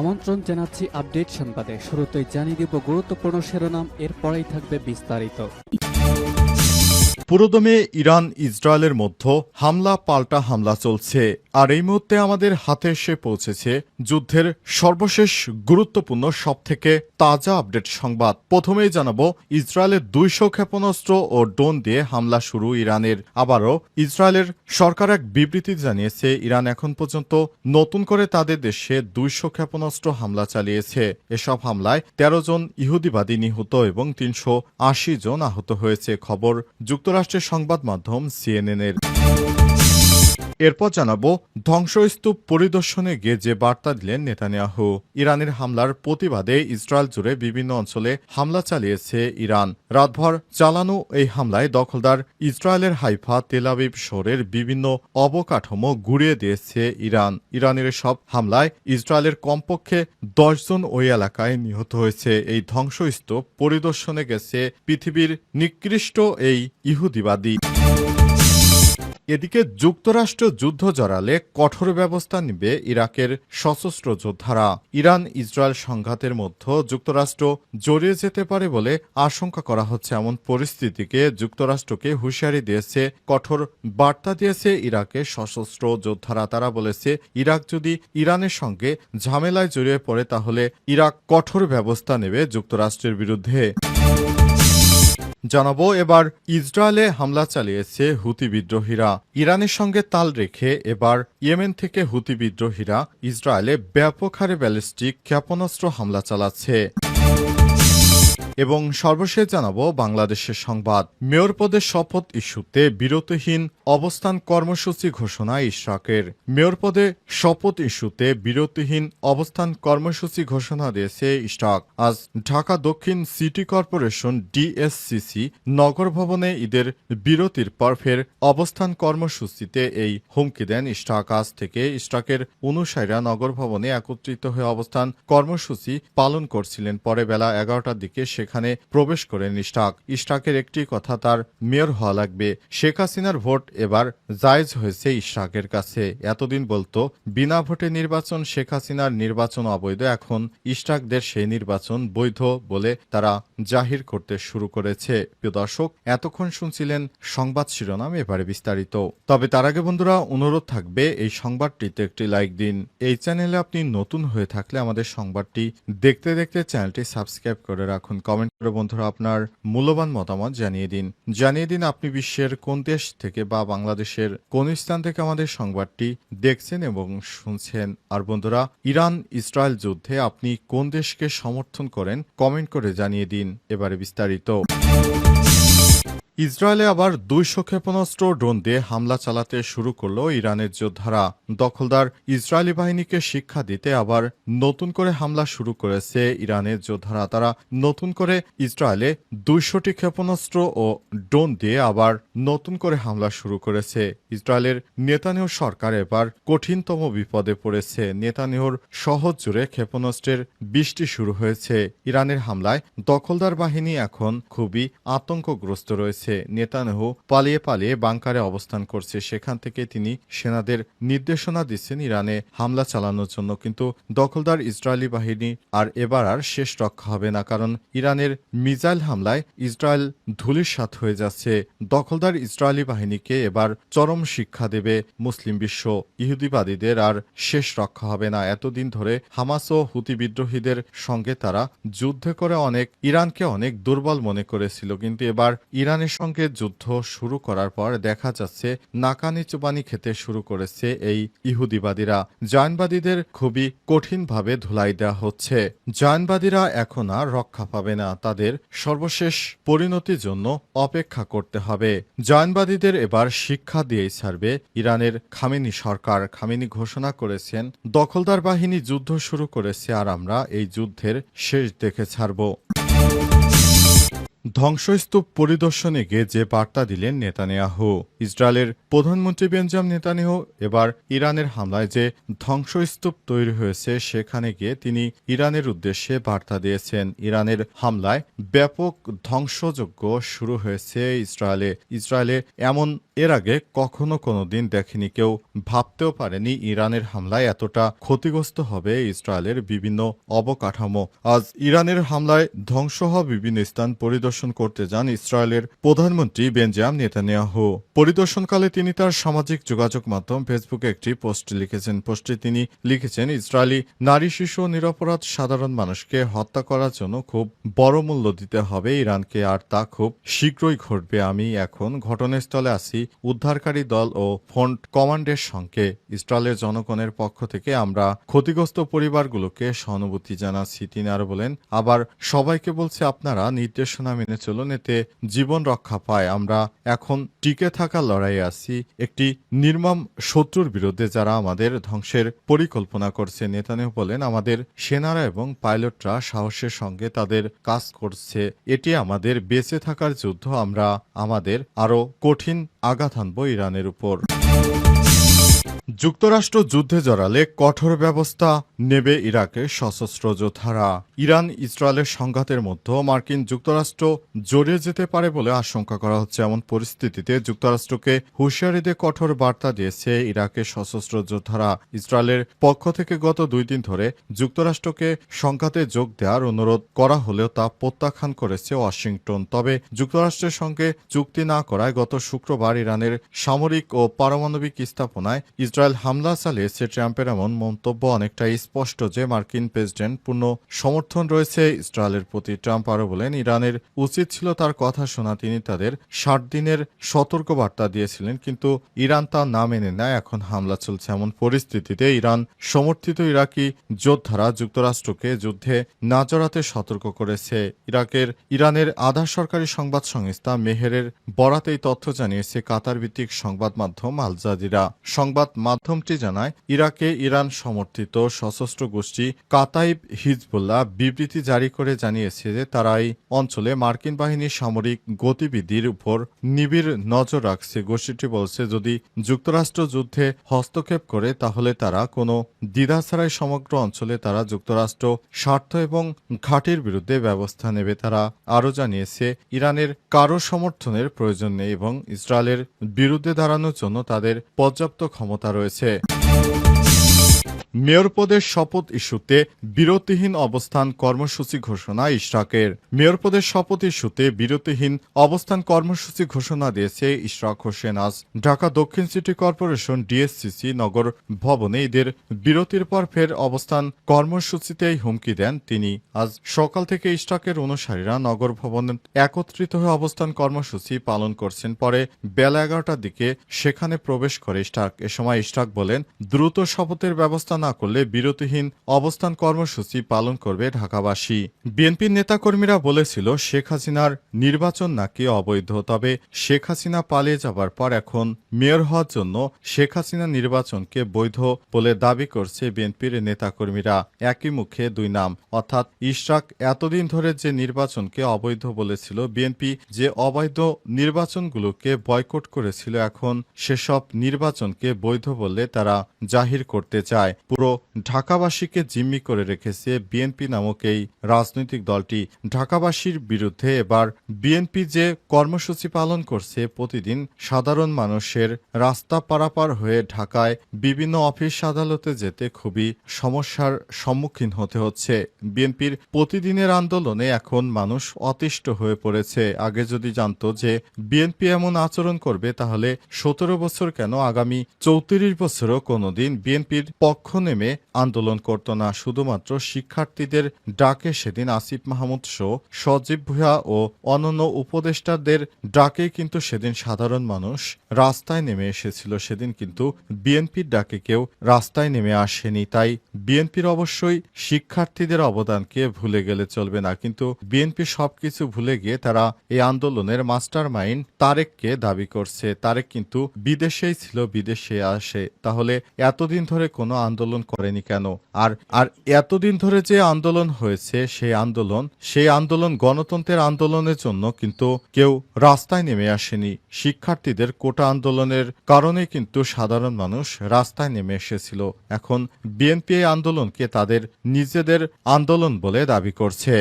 আমন্ত্রণ জানাচ্ছি আপডেট সংবাদে। শুরুতেই জানিয়ে দিব গুরুত্বপূর্ণ শিরোনাম, এরপরেই থাকবে বিস্তারিত। পুরোদমে ইরান ইসরায়েলের মধ্যে হামলা, পাল্টা হামলা চলছে। আর এই মুহূর্তে আমাদের হাতে এসে পৌঁছেছে যুদ্ধের সর্বশেষ গুরুত্বপূর্ণ সবথেকে তাজা আপডেট সংবাদ। প্রথমেই জানাব, ইসরায়েলের দুইশো ক্ষেপণাস্ত্র ও ড্রোন দিয়ে হামলা শুরু ইরানের। আবারও, ইসরায়েলের সরকার এক বিবৃতি জানিয়েছে, ইরান এখন পর্যন্ত নতুন করে তাদের দেশে দুইশো ক্ষেপণাস্ত্র হামলা চালিয়েছে। এসব হামলায় তেরো জন ইহুদিবাদী নিহত এবং তিনশো আশি জন আহত হয়েছে। খবর যুক্তরাষ্ট্রের সংবাদ মাধ্যম সিএনএনের। এরপর জানাব, ধ্বংসস্তূপ পরিদর্শনে গিয়ে যে বার্তা দিলেন নেতানিয়াহু, ইরানের হামলার প্রতিবাদে ইসরায়েল জুড়ে বিভিন্ন অঞ্চলে হামলা চালিয়েছে ইরান। রাতভর চালানো এই হামলায় দখলদার ইসরায়েলের হাইফা তেলাবিব শহরের বিভিন্ন অবকাঠামো গুড়িয়ে দিয়েছে ইরান। ইরানের সব হামলায় ইসরায়েলের কমপক্ষে দশজন ওই এলাকায় নিহত হয়েছে। এই ধ্বংসস্তূপ পরিদর্শনে গেছে পৃথিবীর নিকৃষ্ট এই ইহুদিবাদী। এদিকে যুক্তরাষ্ট্র যুদ্ধ জড়ালে কঠোর ব্যবস্থা নেবে ইরাকের সশস্ত্র যোদ্ধারা। ইরান ইসরায়েল সংঘাতের মধ্যে যুক্তরাষ্ট্র জড়িয়ে যেতে পারে বলে আশঙ্কা করা হচ্ছে। এমন পরিস্থিতিকে যুক্তরাষ্ট্রকে হুঁশিয়ারি দিয়েছে, কঠোর বার্তা দিয়েছে ইরাকের সশস্ত্র যোদ্ধারা। তারা বলেছে, ইরাক যদি ইরানের সঙ্গে ঝামেলায় জড়িয়ে পড়ে তাহলে ইরাক কঠোর ব্যবস্থা নেবে যুক্তরাষ্ট্রের বিরুদ্ধে। জানাব, এবার ইসরায়েলে হামলা চালিয়েছে হুতি বিদ্রোহীরা। ইরানের সঙ্গে তাল রেখে এবার ইয়েমেন থেকে হুতি বিদ্রোহীরা ইসরায়েলে ব্যাপক হারে ব্যালিস্টিক ক্ষেপণাস্ত্র হামলা চালাচ্ছে। এবং সর্বশেষ জানাব বাংলাদেশের সংবাদ। মেয়র পদে শপথ ইস্যুতে বিরতিহীন অবস্থান কর্মসূচি ঘোষণা ইশরাকের। মেয়র পদে শপথ ইস্যুতে বিরতিহীন অবস্থান কর্মসূচি ঘোষণা দিয়েছে ইশরাক। আজ ঢাকা দক্ষিণ সিটি কর্পোরেশন ডিএসসিসি নগর ভবনে ঈদের বিরতির পর ফের অবস্থান কর্মসূচিতে এই হুমকি দেন ইশরাক। আজ থেকে ইশরাকের অনুসারীরা নগর ভবনে একত্রিত হয়ে অবস্থান কর্মসূচি পালন করছিলেন। পরে বেলা এগারোটার দিকে সেখানে প্রবেশ করেন ইশরাক ইশরাকের একটি কথা তার মেয়র হওয়া লাগবে। শেখ হাসিনার ভোট এবার জায়জ হয়েছে ইশরাকের কাছে। এতদিন বলতো, বিনা ভোটে নির্বাচন শেখ হাসিনার নির্বাচন অবৈধ। এখন ইশরাকদের সেই নির্বাচন বৈধ বলে তারা জাহির করতে শুরু করেছে। প্রিয় দর্শক, এতক্ষণ শুনছিলেন সংবাদ শিরোনাম এবারে বিস্তারিত। তবে তার আগে বন্ধুরা, অনুরোধ থাকবে, এই সংবাদটিতে একটি লাইক দিন। এই চ্যানেলে আপনি নতুন হয়ে থাকলে আমাদের সংবাদটি দেখতে দেখতে চ্যানেলটি সাবস্ক্রাইব করে রাখুন। কমেন্ট করে বন্ধুরা আপনার মূল্যবান মতামত জানিয়ে দিন। জানিয়ে দিন আপনি বিশ্বের কোন দেশ থেকে বা বাংলাদেশের কোন স্থান থেকে আমাদের সংবাদটি দেখছেন এবং শুনছেন। আর বন্ধুরা ইরান ইসরায়েল যুদ্ধে আপনি কোন দেশকে সমর্থন করেন কমেন্ট করে জানিয়ে দিন। এবারে বিস্তারিত। ইসরায়েলে আবার দুইশো ক্ষেপণাস্ত্র ড্রোন দিয়ে হামলা চালাতে শুরু করল ইরানের যোদ্ধারা। দখলদার ইসরায়েলি বাহিনীকে শিক্ষা দিতে আবার নতুন করে হামলা শুরু করেছে ইরানের যোদ্ধারা। তারা নতুন করে ইসরায়েলে দুইশোটি ক্ষেপণাস্ত্র ও ড্রোন দিয়ে আবার নতুন করে হামলা শুরু করেছে। ইসরায়েলের নেতানিহ সরকার এবার কঠিনতম বিপদে পড়েছে। নেতানিহর সহজ জুড়ে ক্ষেপণাস্ত্রের বৃষ্টি শুরু হয়েছে। ইরানের হামলায় দখলদার বাহিনী এখন খুবই আতঙ্কগ্রস্ত রয়েছে। নেতানেহু পালিয়ে পালিয়ে বাংকারে অবস্থান করছে। সেখান থেকে তিনি সেনাদের নির্দেশনা দিচ্ছেন ইরানে হামলা চালানোর জন্য। কিন্তু দখলদার ইসরায়েলি বাহিনী আর এবার আর শেষ রক্ষা হবে না, কারণ ইরানের মিসাইল হামলায় ইসরায়েল ধুলিসাৎ হয়ে যাচ্ছে। দখলদার ইসরায়েলি বাহিনীকে এবার চরম শিক্ষা দেবে মুসলিম বিশ্ব। ইহুদিবাদীদের আর শেষ রক্ষা হবে না। এতদিন ধরে হামাস ও হুতি বিদ্রোহীদের সঙ্গে তারা যুদ্ধ করে অনেক, ইরানকে অনেক দুর্বল মনে করেছিল। কিন্তু এবার ইরানের সঙ্গে যুদ্ধ শুরু করার পর দেখা যাচ্ছে, নাকানি চুবানি খেতে শুরু করেছে এই ইহুদিবাদীরা। জয়নবাদীদের খুবই কঠিনভাবে ধুলাই দেওয়া হচ্ছে। জয়নবাদীরা এখন আর রক্ষা পাবে না, তাদের সর্বশেষ পরিণতির জন্য অপেক্ষা করতে হবে। জয়নবাদীদের এবার শিক্ষা দিয়েই ছাড়বে ইরানের খামেনি সরকার। খামেনি ঘোষণা করেছেন, দখলদার বাহিনী যুদ্ধ শুরু করেছে আর আমরা এই যুদ্ধের শেষ দেখে ছাড়ব। ধ্বংসস্তূপ পরিদর্শনে গিয়ে যে বার্তা দিলেন নেতানিয়াহু, ইসরায়েলের প্রধানমন্ত্রী বেঞ্জাম নেতানিয়াহু, এবার ইরানের হামলায় যে ধ্বংসস্তূপ তৈরি হয়েছে, সেখানে গিয়ে তিনি ইরানের উদ্দেশ্যে বার্তা দিয়েছেন। ইরানের হামলায় ব্যাপক ধ্বংসযজ্ঞ শুরু হয়েছে ইসরায়েলে। ইসরায়েলে এমন এর আগে কখনো কোনো দিন দেখেনি কেউ। ভাবতেও পারেনি ইরানের হামলায় এতটা ক্ষতিগ্রস্ত হবে ইসরায়েলের বিভিন্ন অবকাঠামো। আজ ইরানের হামলায় ধ্বংস হওয়া বিভিন্ন স্থান পরিদর্শন করতে যান ইসরায়েলের প্রধানমন্ত্রী বেঞ্জাম নেতানিয়াহু। পরিদর্শনকালে তিনি তার সামাজিক যোগাযোগ মাধ্যম ফেসবুকে একটি পোস্ট লিখেছেন। পোস্টে তিনি লিখেছেন, ইসরায়েলি নারী, শিশু নিরপরাধ সাধারণ মানুষকে হত্যা করার জন্য খুব বড় মূল্য দিতে হবে। ইরানকে আর তা খুব শীঘ্রই ঘটবে। আমি এখন ঘটনাস্থলে আছি। উদ্ধারকারী দল ও ফ্রন্ট কমান্ডের সঙ্গে। ইসরায়েলের জনগণের পক্ষ থেকে আমরা ক্ষতিগ্রস্ত পরিবারগুলোকে সহানুভূতি জানাচ্ছি। তিনি আরও বলেন, আবার সবাইকে বলছে আপনারা নির্দেশনা মেনে চলুন, এতে জীবন রক্ষা পায়। আমরা এখন টিকে থাকা লড়াইয়ে আছি। একটি নির্মম শত্রুর বিরুদ্ধে যারা আমাদের ধ্বংসের পরিকল্পনা করছে, নেতানিয়াহু বলেন, আমাদের সেনারা এবং পাইলটরা সাহসের সঙ্গে তাদের কাজ করছে। এটি আমাদের বেঁচে থাকার যুদ্ধ। আমরা আমাদের আরও কঠিন আঘাত হানব ইরানের উপর। যুক্তরাষ্ট্র যুদ্ধে জড়ালে কঠোর ব্যবস্থা নেবে ইরাকের সশস্ত্র যোদ্ধারা। ইরান ইসরায়েলের সংঘাতের মধ্যে মার্কিন যুক্তরাষ্ট্র জড়িয়ে যেতে পারে বলে আশঙ্কা করা হচ্ছে। এমন পরিস্থিতিতে যুক্তরাষ্ট্রকে হুঁশিয়ারি দিয়ে কঠোর বার্তা দিয়েছে ইরাকের সশস্ত্র যোদ্ধারা। ইসরায়েলের পক্ষ থেকে গত দুই দিন ধরে যুক্তরাষ্ট্রকে সংঘাতে যোগ দেওয়ার অনুরোধ করা হলেও তা প্রত্যাখ্যান করেছে ওয়াশিংটন। তবে যুক্তরাষ্ট্রের সঙ্গে চুক্তি না করায় গত শুক্রবার ইরানের সামরিক ও পারমাণবিক স্থাপনায় ইসরায়েল হামলা চালিয়ে চালিয়েছে ট্রাম্পের এমন মন্তব্য অনেকটাই স্পষ্ট যে মার্কিন প্রেসিডেন্ট পূর্ণ সমর্থন রয়েছে ইসরায়েলের প্রতি ট্রাম্প আরও বলেন, ইরানের উচিত ছিল তার কথা শোনা, তিনি তাদের ষাট দিনের সতর্ক বার্তা দিয়েছিলেন, কিন্তু ইরান তা না মেনে নেয়, এখন হামলা চলছে এমন পরিস্থিতিতে। ইরান সমর্থিত ইরাকি যোদ্ধারা যুক্তরাষ্ট্রকে যুদ্ধে না জড়াতে সতর্ক করেছে। ইরাকের, ইরানের আধা সরকারি সংবাদ সংস্থা মেহেরের বরাত এই তথ্য জানিয়েছে কাতার ভিত্তিক সংবাদ মাধ্যম আল জাজিরা। সংবাদ মাধ্যমটি জানায়, ইরাকে ইরান সমর্থিত সশস্ত্র গোষ্ঠী কাতাইব হিজবুল্লাহ বিবৃতি জারি করে জানিয়েছে যে তারা এই অঞ্চলে মার্কিন বাহিনীর সামরিক গতিবিধির উপর নিবিড় নজর রাখছে। গোষ্ঠীটি বলছে, যদি যুক্তরাষ্ট্র যুদ্ধে হস্তক্ষেপ করে, তাহলে তারা কোনো দ্বিধা ছাড়াই সমগ্র অঞ্চলে তারা যুক্তরাষ্ট্র স্বার্থ এবং ঘাটির বিরুদ্ধে ব্যবস্থা নেবে। তারা আরও জানিয়েছে, ইরানের কারও সমর্থনের প্রয়োজন নেই এবং ইসরায়েলের বিরুদ্ধে দাঁড়ানোর জন্য তাদের পর্যাপ্ত ক্ষমতা রয়েছে। মেয়র পদের শপথ ইস্যুতে বিরতিহীন অবস্থান কর্মসূচি ঘোষণা ইশরাকের। মেয়র পদের শপথ ইস্যুতে বিরতিহীন অবস্থান কর্মসূচি ঘোষণা দিয়েছে ইশরাক হোসেন আজ। ঢাকা দক্ষিণ সিটি কর্পোরেশন ডিএসসিসি নগর ভবনে ঈদের বিরতির পর ফের অবস্থান কর্মসূচিতেই হুমকি দেন তিনি। আজ সকাল থেকে ইশরাকের অনুসারীরা নগর ভবনে একত্রিত হয়ে অবস্থান কর্মসূচি পালন করছেন। পরে বেলা এগারোটার দিকে সেখানে প্রবেশ করে ইশরাক। এ সময় ইশরাক বলেন, দ্রুত শপথের ব্যবস্থা না করলে বিরতিহীন অবস্থান কর্মসূচি পালন করবে ঢাকাবাসী। বিএনপির নেতাকর্মীরা বলেছিল, শেখ হাসিনার নির্বাচন নাকি অবৈধ, তবে শেখ হাসিনা পালিয়ে যাবার পর এখন মেয়র হওয়ার জন্য শেখ হাসিনা নির্বাচনকে বৈধ বলে দাবি করছে বিএনপির নেতাকর্মীরা। একই মুখে দুই নাম, অর্থাৎ ইশরাক এতদিন ধরে যে নির্বাচনকে অবৈধ বলেছিল, বিএনপি যে অবৈধ নির্বাচনগুলোকে বয়কট করেছিল, এখন সেসব নির্বাচনকে বৈধ বললে তারা জাহির করতে চায়। পুরো ঢাকাবাসীকে জিম্মি করে রেখেছে বিএনপি নামক এই রাজনৈতিক দলটি। ঢাকাবাসীর বিরুদ্ধে এবার বিএনপি যে কর্মসূচি পালন করছে, প্রতিদিন সাধারণ মানুষের রাস্তা পারাপার হয়ে ঢাকায় বিভিন্ন অফিস আদালতে যেতে খুবই সমস্যার সম্মুখীন হতে হচ্ছে। বিএনপির প্রতিদিনের আন্দোলনে এখন মানুষ অতিষ্ঠ হয়ে পড়েছে। আগে যদি জানতো যে বিএনপি এমন আচরণ করবে, তাহলে সতেরো বছর কেন? আগামী চৌত্রিশ বছরও কোনোদিন বিএনপির পক্ষ নেমে আন্দোলন করত না, শুধুমাত্র শিক্ষার্থীদের ডাকে সেদিন আসিফ মাহমুদ শো সজীব ভুয়া ও অনন্য উপদেষ্টাদের ডাকে কিন্তু সেদিন সাধারণ মানুষ রাস্তায় নেমে এসেছিল। সেদিন কিন্তু বিএনপির ডাকে কেউ রাস্তায় নেমে আসেনি। তাই বিএনপির অবশ্যই শিক্ষার্থীদের অবদানকে ভুলে গেলে চলবে না। কিন্তু বিএনপি সবকিছু ভুলে গিয়ে তারা এই আন্দোলনের মাস্টার মাইন্ড তারেককে দাবি করছে। তারেক কিন্তু বিদেশেই ছিল, বিদেশে আসে। তাহলে এতদিন ধরে কোনো আন্দোলন আন্দোলন করেনি কেন? আর আর এতদিন ধরে যে আন্দোলন হয়েছে, সেই আন্দোলন সেই আন্দোলন গণতন্ত্রের আন্দোলনের জন্য কিন্তু কেউ রাস্তায় নেমে আসেনি। শিক্ষার্থীদের কোটা আন্দোলনের কারণে কিন্তু সাধারণ মানুষ রাস্তায় নেমে এসেছিল। এখন বিএনপি আন্দোলনকে তাদের নিজেদের আন্দোলন বলে দাবি করছে।